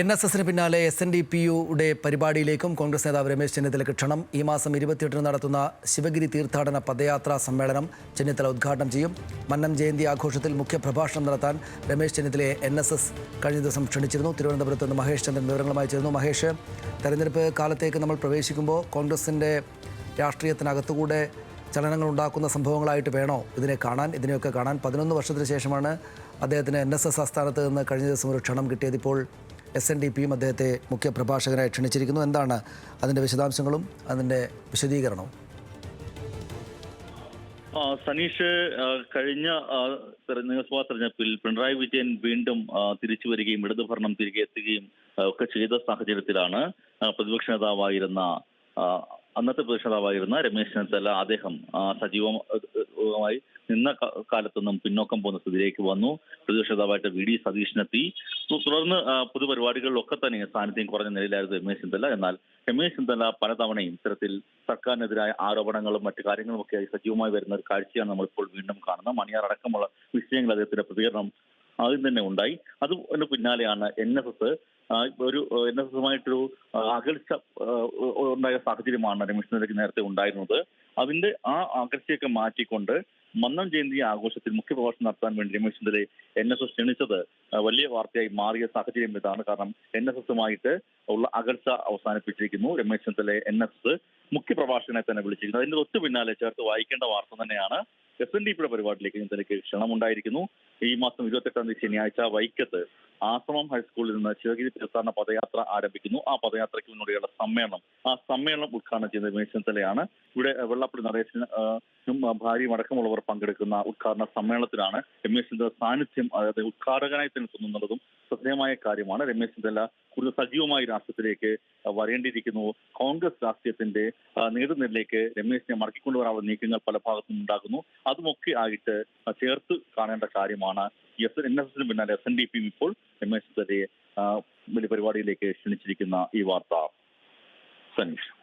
N S എസിന് പിന്നാലെ S N D P യുടെ പരിപാടിയിലേക്കും കോൺഗ്രസ് നേതാവ് രമേശ് ചെന്നിത്തലയ്ക്ക് ക്ഷണം. ഈ മാസം ഇരുപത്തിയെട്ടിന് നടത്തുന്ന ശിവഗിരി തീർത്ഥാടന പദയാത്രാ സമ്മേളനം ചെന്നിത്തല ഉദ്ഘാടനം ചെയ്യും. മന്നം ജയന്തി ആഘോഷത്തിൽ മുഖ്യപ്രഭാഷണം നടത്താൻ രമേശ് ചെന്നിത്തലയെ എൻ എസ് എസ് കഴിഞ്ഞ ദിവസം ക്ഷണിച്ചിരുന്നു. തിരുവനന്തപുരത്ത് നിന്ന് മഹേഷ് ചന്ദ്രൻ വിവരങ്ങളുമായി ചേർന്നു മഹേഷ് തെരഞ്ഞെടുപ്പ് കാലത്തേക്ക് നമ്മൾ പ്രവേശിക്കുമ്പോൾ കോൺഗ്രസിന്റെ രാഷ്ട്രീയത്തിനകത്തുകൂടെ ചലനങ്ങൾ ഉണ്ടാക്കുന്ന സംഭവങ്ങളായിട്ട് വേണോ ഇതിനെ കാണാൻ? ഇതിനെയൊക്കെ കാണാൻ പതിനൊന്ന് വർഷത്തിന് ശേഷമാണ് അദ്ദേഹത്തിന് എൻ എസ് എസ് ആസ്ഥാനത്ത് നിന്ന് കഴിഞ്ഞ ദിവസം ഒരു ക്ഷണം കിട്ടിയത്. ഇപ്പോൾ എസ് എൻ ഡി പിയും അദ്ദേഹത്തെ മുഖ്യ പ്രഭാഷകനായി ക്ഷണിച്ചിരിക്കുന്നു. എന്താണ് അതിന്റെ വിശദാംശങ്ങളും അതിന്റെ വിശദീകരണവും? സനീഷ് കഴിഞ്ഞ നിയമസഭാ തെരഞ്ഞെടുപ്പിൽ പിണറായി വിജയൻ വീണ്ടും തിരിച്ചു വരികയും ഇടതുഭരണം തിരികെ എത്തുകയും ഒക്കെ ചെയ്ത സാഹചര്യത്തിലാണ് പ്രതിപക്ഷ നേതാവായിരുന്ന അന്നത്തെ പ്രതിപക്ഷ നേതാവായിരുന്ന രമേശ് ചെന്നിത്തല അദ്ദേഹം സജീവമായി നിന്ന കാലത്തൊന്നും പിന്നോക്കം പോകുന്ന സ്ഥിതിയിലേക്ക് വന്നു. പ്രതിപക്ഷ നേതാവായിട്ട് വി ഡി സതീഷിനെത്തി. തുടർന്ന് പൊതുപരിപാടികളിലൊക്കെ തന്നെ സാന്നിധ്യം കുറഞ്ഞ നിലയിലായിരുന്നു രമേശ് ചെന്നിത്തല. എന്നാൽ രമേശ് ചെന്നിത്തല പലതവണയും ഇത്തരത്തിൽ സർക്കാരിനെതിരായ ആരോപണങ്ങളും മറ്റു കാര്യങ്ങളും ഒക്കെ സജീവമായി വരുന്ന ഒരു കാഴ്ചയാണ് നമ്മളിപ്പോൾ വീണ്ടും കാണുന്നത്. മണിയാർ അടക്കമുള്ള വിഷയങ്ങൾ അദ്ദേഹത്തിന്റെ പ്രതികരണം ആദ്യം തന്നെ ഉണ്ടായി. അതിന് പിന്നാലെയാണ് എൻ എസ് എസ്. ഒരു എൻ എസ് എസുമായിട്ടൊരു അകൽച്ച ഉണ്ടായ സാഹചര്യമാണ് രമേശ് നേരത്തെ ഉണ്ടായിരുന്നത്. അതിന്റെ ആ അകൽച്ചയൊക്കെ മാറ്റിക്കൊണ്ട് മന്നം ജയന്തി ആഘോഷത്തിൽ മുഖ്യപ്രഭാഷണം നടത്താൻ വേണ്ടി രമേശ് ചെന്നിത്തലയെ എൻ എസ് എസ് ക്ഷണിച്ചത് വലിയ വാർത്തയായി മാറിയ സാഹചര്യം ഇതാണ്. കാരണം എൻ എസ് എസുമായിട്ട് ഉള്ള അകൽച്ച അവസാനിപ്പിച്ചിരിക്കുന്നു. രമേശ് ചെന്നിത്തലയെ എൻ എസ് എസ് മുഖ്യപ്രഭാഷകനെ തന്നെ വിളിച്ചിരിക്കുന്നു. അതിന്റെ തൊട്ടു പിന്നാലെ ചേർത്ത് വായിക്കേണ്ട വാർത്ത തന്നെയാണ് എസ് എൻ ഡി പിയുടെ പരിപാടിയിലേക്ക് ചെന്നിത്തലയ്ക്ക് ക്ഷണമുണ്ടായിരിക്കുന്നു. ഈ മാസം ഇരുപത്തെട്ടാം തീയതി ശനിയാഴ്ച വൈക്കത്ത് ആശ്രമം ഹൈസ്കൂളിൽ നിന്ന് ശിവഗിരി തീർത്ഥാടന പദയാത്ര ആരംഭിക്കുന്നു. ആ പദയാത്രയ്ക്ക് മുന്നോടിയുള്ള സമ്മേളനം. ആ സമ്മേളനം ഉദ്ഘാടനം ചെയ്യുന്നത് രമേശ് ചെന്നിത്തലയാണ് ഇവിടെ വെള്ളപ്പള്ളി നടേശനും ഭാര്യയും അടക്കമുള്ളവർ പങ്കെടുക്കുന്ന ഉദ്ഘാടന സമ്മേളനത്തിലാണ് രമേശ് ചെന്നിത്തല സാന്നിധ്യം അതായത് ഉദ്ഘാടകനായി തന്നെ എത്തുന്നുള്ളതും ശ്രദ്ധേയമായ കാര്യമാണ്. രമേശ് ചെന്നിത്തല കൂടുതൽ സജീവമായി രാഷ്ട്രത്തിലേക്ക് വരേണ്ടിയിരിക്കുന്നു. കോൺഗ്രസ് രാഷ്ട്രീയത്തിന്റെ നേതൃനിരയിലേക്ക് രമേശിനെ മടക്കിക്കൊണ്ടുവരാനുള്ള നീക്കങ്ങൾ പല ഭാഗത്തും ഉണ്ടാകുന്നു. അതുമൊക്കെ ആയിട്ട് ചേർത്ത് കാണേണ്ട കാര്യമാണ്. എസ് എൻ എസ് എസിന് പിന്നാലെ എസ് എൻ ഡി പിയും ഇപ്പോൾ രമേശ് ചെന്നിത്തലയെ വലിയ പരിപാടിയിലേക്ക് ക്ഷണിച്ചിരിക്കുന്ന ഈ വാർത്ത സനീഷ്.